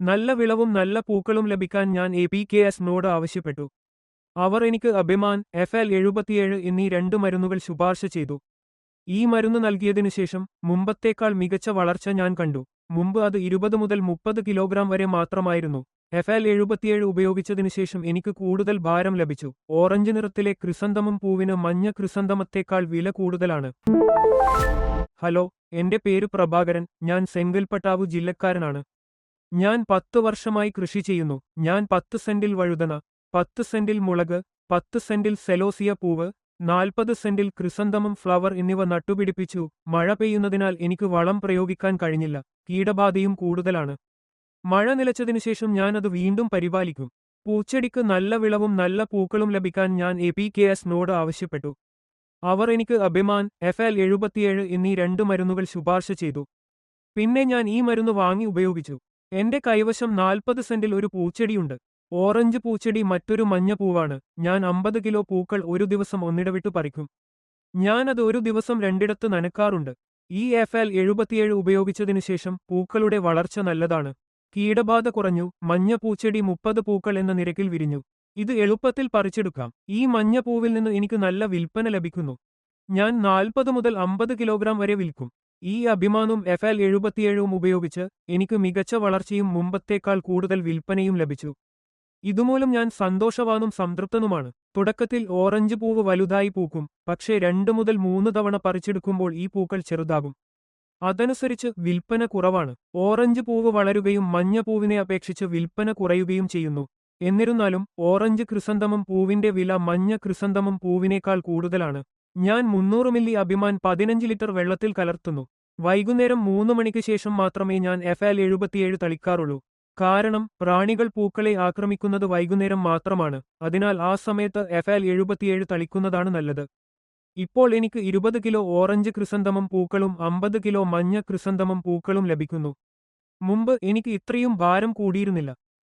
നല്ല വിളവും നല്ല പൂക്കളും ലഭിക്കാൻ ഞാൻ എ പി കെ എസിനോട് ആവശ്യപ്പെട്ടു. അവർ എനിക്ക് അഭിമാൻ എഫ് എൽ എഴുപത്തിയേഴ് എന്നീ രണ്ട് മരുന്നുകൾ ശുപാർശ ചെയ്തു. ഈ മരുന്ന് നൽകിയതിനു ശേഷം മുമ്പത്തേക്കാൾ മികച്ച വളർച്ച ഞാൻ കണ്ടു. മുമ്പ് അത് ഇരുപത് മുതൽ മുപ്പത് കിലോഗ്രാം വരെ മാത്രമായിരുന്നു. എഫ് എൽ എഴുപത്തിയേഴ് ഉപയോഗിച്ചതിനു ശേഷം എനിക്ക് കൂടുതൽ ഭാരം ലഭിച്ചു. ഓറഞ്ച് നിറത്തിലെ ക്രിസന്തമം പൂവിന് മഞ്ഞ ക്രിസന്തമത്തേക്കാൾ വില കൂടുതലാണ്. ഹലോ എന്റെ പേര് പ്രഭാകരൻ. ഞാൻ സെങ്കൽപ്പട്ടാവു ജില്ലക്കാരനാണ്. ഞാൻ പത്ത് വർഷമായി കൃഷി ചെയ്യുന്നു. ഞാൻ പത്ത് സെന്റിൽ വഴുതന പത്ത് സെന്റിൽ മുളക് പത്ത് സെന്റിൽ സെലോസിയ പൂവ് നാൽപ്പത് സെന്റിൽ ക്രിസന്തമം ഫ്ലവർ എന്നിവ നട്ടുപിടിപ്പിച്ചു. മഴ പെയ്യുന്നതിനാൽ എനിക്ക് വളം പ്രയോഗിക്കാൻ കഴിഞ്ഞില്ല. കീടബാധയും കൂടുതലാണ്. മഴ നിലച്ചതിനു ശേഷം ഞാൻ അത് വീണ്ടും പരിപാലിക്കും. പൂച്ചെടിക്ക് നല്ല വിളവും നല്ല പൂക്കളും ലഭിക്കാൻ ഞാൻ എ പി കെ എസിനോട് ആവശ്യപ്പെട്ടു. അവർ എനിക്ക് അഭിമാൻ എഫ് എൽ എഴുപത്തിയേഴ് എന്നീ രണ്ട് മരുന്നുകൾ ശുപാർശ ചെയ്തു. പിന്നെ ഞാൻ ഈ മരുന്ന് വാങ്ങി ഉപയോഗിച്ചു. എന്റെ കൈവശം നാൽപ്പത് സെന്റിൽ ഒരു പൂച്ചെടിയുണ്ട്. ഓറഞ്ച് പൂച്ചെടി മറ്റൊരു മഞ്ഞ പൂവാണ്. ഞാൻ അമ്പത് കിലോ പൂക്കൾ ഒരു ദിവസം ഒന്നിടവിട്ട് പറിക്കും. ഞാൻ അത് ഒരു ദിവസം രണ്ടിടത്ത് നനക്കാറുണ്ട്. ഈ എഫ് എൽ എഴുപത്തിയേഴ് ഉപയോഗിച്ചതിനു ശേഷം പൂക്കളുടെ വളർച്ച നല്ലതാണ്. കീടബാധ കുറഞ്ഞു. മഞ്ഞ പൂച്ചെടി മുപ്പത് പൂക്കൾ എന്ന നിരക്കിൽ വിരിഞ്ഞു. ഇത് എളുപ്പത്തിൽ പറിച്ചെടുക്കാം. ഈ മഞ്ഞ പൂവിൽ നിന്ന് എനിക്ക് നല്ല വിൽപ്പന ലഭിക്കുന്നു. ഞാൻ നാൽപ്പത് മുതൽ അമ്പത് കിലോഗ്രാം വരെ വിൽക്കും. ഈ അഭിമാനം എഫ് എൽ എഴുപത്തിയേഴും ഉപയോഗിച്ച് എനിക്ക് മികച്ച വളർച്ചയും മുമ്പത്തേക്കാൾ കൂടുതൽ വിൽപ്പനയും ലഭിച്ചു. ഇതുമൂലം ഞാൻ സന്തോഷവാനും സംതൃപ്തനുമാണ്. തുടക്കത്തിൽ ഓറഞ്ച് പൂവ് വലുതായി പൂക്കും പക്ഷേ രണ്ടു മുതൽ മൂന്ന് തവണ പറിച്ചെടുക്കുമ്പോൾ ഈ പൂക്കൾ ചെറുതാകും. അതനുസരിച്ച് വിൽപ്പന കുറവാണ്. ഓറഞ്ച് പൂവ് വളരുകയും മഞ്ഞ പൂവിനെ അപേക്ഷിച്ച് വിൽപ്പന കുറയുകയും ചെയ്യുന്നു. എന്നിരുന്നാലും ഓറഞ്ച് ക്രിസന്തമം പൂവിന്റെ വില മഞ്ഞ ക്രിസന്തമം പൂവിനേക്കാൾ കൂടുതലാണ്. ഞാൻ മുന്നൂറ് മില്ലി അഭിമാൻ പതിനഞ്ച് ലിറ്റർ വെള്ളത്തിൽ കലർത്തുന്നു. വൈകുന്നേരം മൂന്ന് മണിക്ക് ശേഷം മാത്രമേ ഞാൻ എഫ് എൽ എഴുപത്തിയേഴ് തളിക്കാറുള്ളൂ. കാരണം പ്രാണികൾ പൂക്കളെ ആക്രമിക്കുന്നത് വൈകുന്നേരം മാത്രമാണ്. അതിനാൽ ആ സമയത്ത് എഫ് എൽ എഴുപത്തിയേഴ് തളിക്കുന്നതാണ് നല്ലത്. ഇപ്പോൾ എനിക്ക് ഇരുപത് കിലോ ഓറഞ്ച് ക്രിസന്തമം പൂക്കളും അമ്പത് കിലോ മഞ്ഞ ക്രിസന്തമം പൂക്കളും ലഭിക്കുന്നു. മുമ്പ് എനിക്ക് ഇത്രയും ഭാരം കൂടിയിരുന്നില്ല.